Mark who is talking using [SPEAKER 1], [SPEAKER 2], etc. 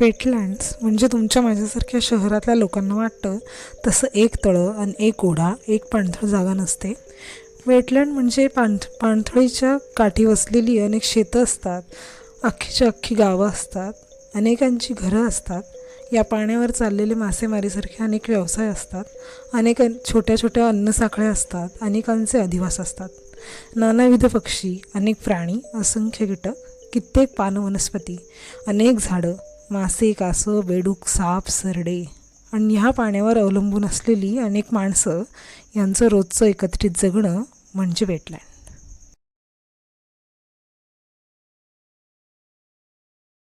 [SPEAKER 1] Wetlands म्हणजे तुमच्या माझ्यासारख्या शहरातल्या लोकांना वाटतं तसं एक तळं आणि एक ओढा एक पाणथळ जागा नसते. वेटलँड म्हणजे पाणथ पाणथळीच्या काठी वसलेली अनेक शेतं असतात अख्खीच्या अख्खी गावं असतात अनेकांची घरं असतात. या पाण्यावर चाललेले मासेमारीसारखे अनेक व्यवसाय असतात अनेक छोट्या छोट्या अन्नसाखळ्या असतात अनेकांचे अधिवास असतात. नानाविध पक्षी अनेक प्राणी असंख्य कीटक कित्येक पानवनस्पती अनेक झाडं मासे कासव बेडूक साप सरडे आणि ह्या पाण्यावर अवलंबून असलेली अनेक माणसं यांचं रोजचं एकत्रित जगणं म्हणजे वेटलँड.